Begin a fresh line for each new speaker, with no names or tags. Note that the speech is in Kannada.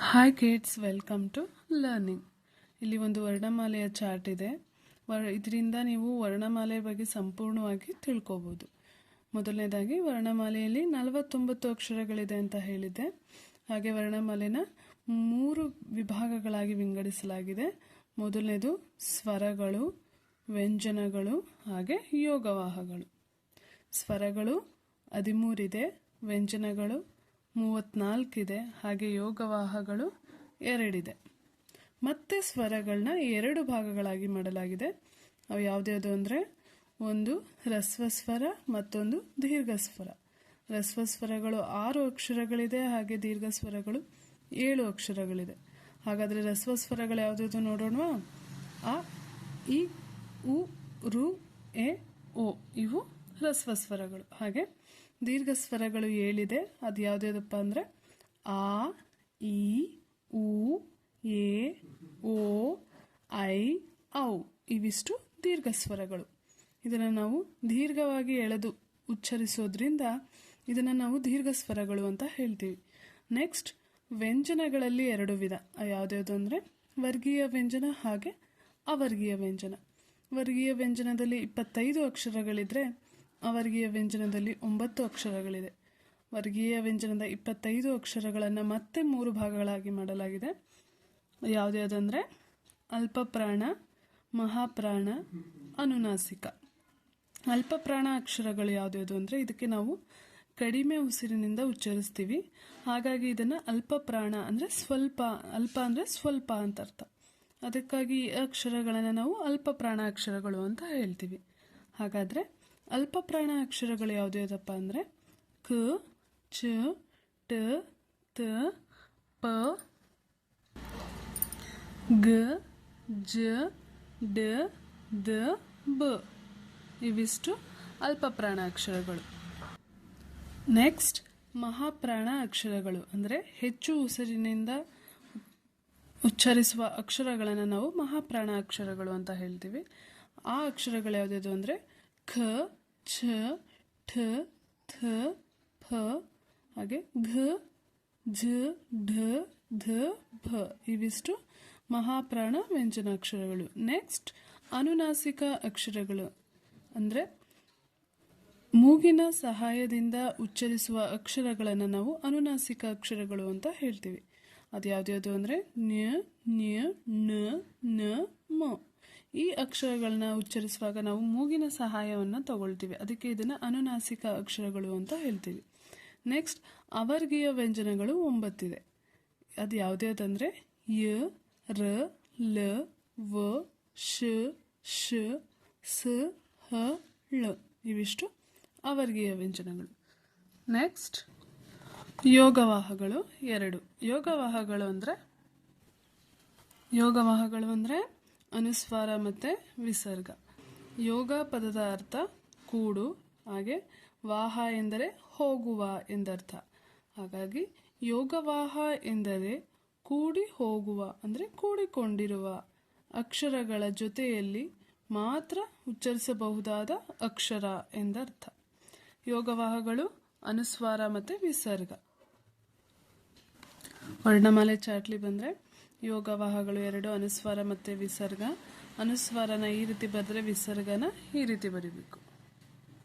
Hi kids welcome to learning ಇಲ್ಲಿ ಒಂದು ವರ್ಣಮಾಲೆಯ ಚಾರ್ಟ್ ಇದೆ. ಇದರಿಂದ ನೀವು ವರ್ಣಮಾಲೆಯ ಬಗ್ಗೆ ಸಂಪೂರ್ಣವಾಗಿ ತಿಳ್ಕೊಬೋದು. ಮೊದಲನೇದಾಗಿ, ವರ್ಣಮಾಲೆಯಲ್ಲಿ ನಲವತ್ತೊಂಬತ್ತು ಅಕ್ಷರಗಳಿದೆ ಅಂತ ಹೇಳಿದ್ದೆ ಹಾಗೆ ವರ್ಣಮಾಲೆನ ಮೂರು ವಿಭಾಗಗಳಾಗಿ ವಿಂಗಡಿಸಲಾಗಿದೆ. ಮೊದಲನೇದು, ಸ್ವರಗಳು, ವ್ಯಂಜನಗಳು, ಹಾಗೆ ಯೋಗವಾಹಗಳು. ಸ್ವರಗಳು ಹದಿಮೂರಿದೆ ವ್ಯಂಜನಗಳು ಮೂವತ್ನಾಲ್ಕಿದೆ. ಹಾಗೆ ಯೋಗವಾಹಗಳು ಎರಡಿದೆ. ಮತ್ತೆ ಸ್ವರಗಳನ್ನ ಎರಡು ಭಾಗಗಳಾಗಿ ಮಾಡಲಾಗಿದೆ. ಅವು ಯಾವುದ್ಯಾವುದು ಅಂದರೆ ಒಂದು ಹ್ರಸ್ವ ಸ್ವರ ಮತ್ತೊಂದು ದೀರ್ಘ ಸ್ವರ ಹ್ರಸ್ವ ಸ್ವರಗಳು ಆರು ಅಕ್ಷರಗಳಿದೆ, ಹಾಗೆ ದೀರ್ಘ ಸ್ವರಗಳು ಏಳು ಅಕ್ಷರಗಳಿದೆ. ಹಾಗಾದರೆ ಹ್ರಸ್ವ ಸ್ವರಗಳು ಯಾವುದ್ಯಾವುದು ನೋಡೋಣವಾ? ಅ ಇ, ಉ, ರು, ಎ, ಓ ಇವು ಹ್ರಸ್ವ ಸ್ವರಗಳು ಹಾಗೆ ದೀರ್ಘ ಸ್ವರಗಳು ಏಳಿದೆ ಅದು ಯಾವುದ್ಯಾವುದಪ್ಪ ಅಂದರೆ, ಆ ಇ ಉ, ಎ, ಓ, ಐ, ಔ. ಇವಿಷ್ಟು ದೀರ್ಘ ಸ್ವರಗಳು ಇದನ್ನು ನಾವು ದೀರ್ಘವಾಗಿ ಎಳೆದು ಉಚ್ಚರಿಸೋದ್ರಿಂದ ಇದನ್ನು ನಾವು ದೀರ್ಘ ಸ್ವರಗಳು ಅಂತ ಹೇಳ್ತೀವಿ. ನೆಕ್ಸ್ಟ್ ವ್ಯಂಜನಗಳಲ್ಲಿ ಎರಡು ವಿಧ. ಯಾವುದ್ಯಾವುದು ಅಂದರೆ, ವರ್ಗೀಯ ವ್ಯಂಜನ ಹಾಗೆ ಅವರ್ಗೀಯ ವ್ಯಂಜನ. ವರ್ಗೀಯ ವ್ಯಂಜನದಲ್ಲಿ ಇಪ್ಪತ್ತೈದು ಅಕ್ಷರಗಳಿದ್ರೆ ಅವರ್ಗೀಯ ವ್ಯಂಜನದಲ್ಲಿ ಒಂಬತ್ತು ಅಕ್ಷರಗಳಿದೆ. ವರ್ಗೀಯ ವ್ಯಂಜನದ ಇಪ್ಪತ್ತೈದು ಅಕ್ಷರಗಳನ್ನು ಮತ್ತೆ ಮೂರು ಭಾಗಗಳಾಗಿ ಮಾಡಲಾಗಿದೆ. ಯಾವುದ್ಯಾವುದಂದರೆ ಅಲ್ಪಪ್ರಾಣ, ಮಹಾಪ್ರಾಣ, ಅನುನಾಸಿಕ. ಅಲ್ಪಪ್ರಾಣ ಅಕ್ಷರಗಳು ಯಾವುದ್ಯಾವುದು ಅಂದರೆ ಇದಕ್ಕೆ ನಾವು ಕಡಿಮೆ ಉಸಿರಿನಿಂದ ಉಚ್ಚರಿಸ್ತೀವಿ. ಹಾಗಾಗಿ ಇದನ್ನು ಅಲ್ಪಪ್ರಾಣ ಅಂದರೆ ಸ್ವಲ್ಪ, ಅಲ್ಪ ಅಂದರೆ ಸ್ವಲ್ಪ ಅಂತ ಅರ್ಥ. ಅದಕ್ಕಾಗಿ ಈ ಅಕ್ಷರಗಳನ್ನು ನಾವು ಅಲ್ಪಪ್ರಾಣ ಅಕ್ಷರಗಳು ಅಂತ ಹೇಳ್ತೀವಿ. ಹಾಗಾದರೆ ಅಲ್ಪಪ್ರಾಣ ಅಕ್ಷರಗಳು ಯಾವುದ್ಯಾವುದಪ್ಪ ಅಂದರೆ ಕ, ಚ, ಟ, ತ, ಪ, ಗ, ಜ, ಡ, ದ, ಬ. ಇವಿಷ್ಟು ಅಲ್ಪಪ್ರಾಣ ಅಕ್ಷರಗಳು. ನೆಕ್ಸ್ಟ್ ಮಹಾಪ್ರಾಣ ಅಕ್ಷರಗಳು ಅಂದರೆ ಹೆಚ್ಚು ಉಸಿರಿನಿಂದ ಉಚ್ಚರಿಸುವ ಅಕ್ಷರಗಳನ್ನು ನಾವು ಮಹಾಪ್ರಾಣ ಅಕ್ಷರಗಳು ಅಂತ ಹೇಳ್ತೀವಿ. ಆ ಅಕ್ಷರಗಳು ಯಾವುದ್ಯಾವುದು ಅಂದರೆ ಖ ಛ, ಠ, ಥ ಫ ಹಾಗೆ ಘ, ಝ, ಢ, ಧ, ಭ. ಇವಿಷ್ಟು ಮಹಾಪ್ರಾಣ ವ್ಯಂಜನಾಕ್ಷರಗಳು. ನೆಕ್ಸ್ಟ್ ಅನುನಾಸಿಕ ಅಕ್ಷರಗಳು. ಅಂದರೆ ಮೂಗಿನ ಸಹಾಯದಿಂದ ಉಚ್ಚರಿಸುವ ಅಕ್ಷರಗಳನ್ನು ನಾವು ಅನುನಾಸಿಕ ಅಕ್ಷರಗಳು ಅಂತ ಹೇಳ್ತೀವಿ. ಅದು ಯಾವುದ್ಯಾವುದು ಅಂದರೆ ನ್ಯ ನ್ಯ, ನ ಅಕ್ಷರಗಳನ್ನ ಉಚ್ಚರಿಸುವಾಗ ನಾವು ಮೂಗಿನ ಸಹಾಯವನ್ನು ತಗೊಳ್ತೀವಿ. ಅದಕ್ಕೆ ಇದನ್ನು ಅನುನಾಸಿಕ ಅಕ್ಷರಗಳು ಅಂತ ಹೇಳ್ತೀವಿ. ನೆಕ್ಸ್ಟ್ ಅವರ್ಗೀಯ ವ್ಯಂಜನಗಳು ಒಂಬತ್ತಿದೆ. ಅದು ಯಾವುದ್ಯಾವುದಂದರೆ ಯ, ರ, ಲ, ವ, ಶ ಶ, ಸ, ಹ, ಳ. ಇವಿಷ್ಟು ಅವರ್ಗೀಯ ವ್ಯಂಜನಗಳು. ನೆಕ್ಸ್ಟ್ ಯೋಗವಾಹಗಳು ಎರಡು. ಯೋಗವಾಹಗಳು ಅಂದರೆ ಯೋಗವಾಹಗಳು ಅಂದರೆ ಅನುಸ್ವಾರ ಮತ್ತು ವಿಸರ್ಗ. ಯೋಗ ಪದದ ಅರ್ಥ ಕೂಡು, ಹಾಗೆ ವಾಹ ಎಂದರೆ ಹೋಗುವ ಎಂದರ್ಥ. ಹಾಗಾಗಿ ಯೋಗವಾಹ ಎಂದರೆ ಕೂಡಿ ಹೋಗುವ, ಅಂದರೆ ಕೂಡಿಕೊಂಡಿರುವ ಅಕ್ಷರಗಳ ಜೊತೆಯಲ್ಲಿ ಮಾತ್ರ ಉಚ್ಚರಿಸಬಹುದಾದ ಅಕ್ಷರ ಎಂದರ್ಥ. ಯೋಗವಾಹಗಳು ಅನುಸ್ವಾರ ಮತ್ತು ವಿಸರ್ಗ. ವರ್ಣಮಾಲೆ ಚಾಟ್ಲಿ ಬಂದರೆ ಯೋಗವಾಹಗಳು ಎರಡು ಅನುಸ್ವಾರ ಮತ್ತು ವಿಸರ್ಗ. ಅನುಸ್ವಾರನ ಈ ರೀತಿ ಬರೆದ್ರೆ ವಿಸರ್ಗನ ಈ ರೀತಿ ಬರಿಬೇಕು.